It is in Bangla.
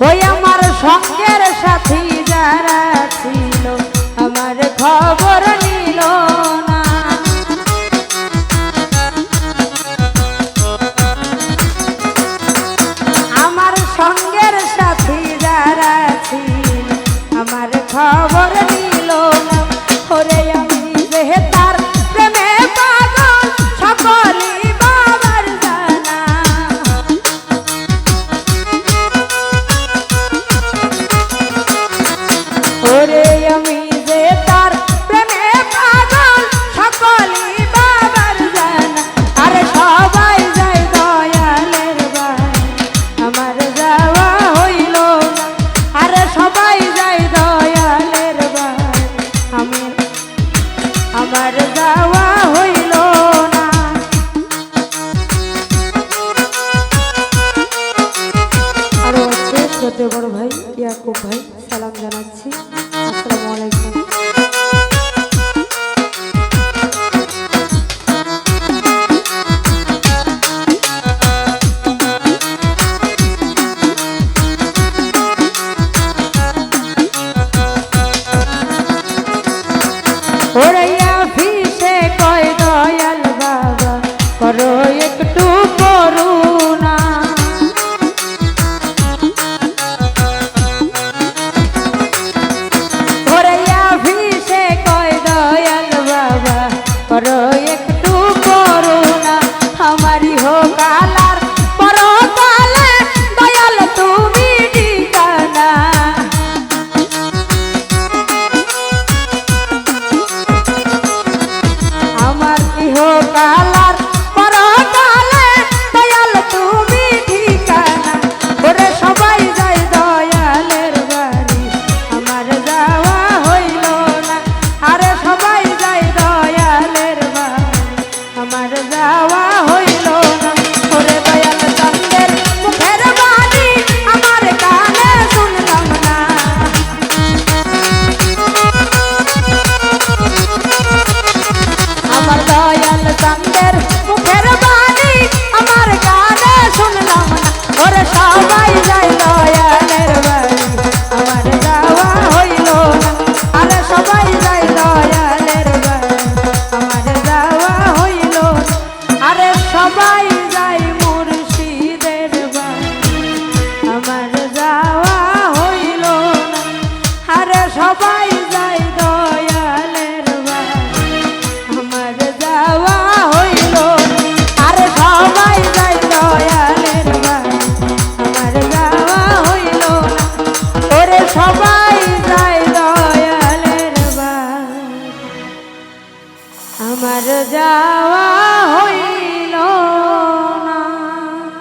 ওই আমার সঙ্গের সাথে ছোট বড় ভাই ইয়াকুব ভাই সালাম জানাচ্ছি। আসসালামু আলাইকুম।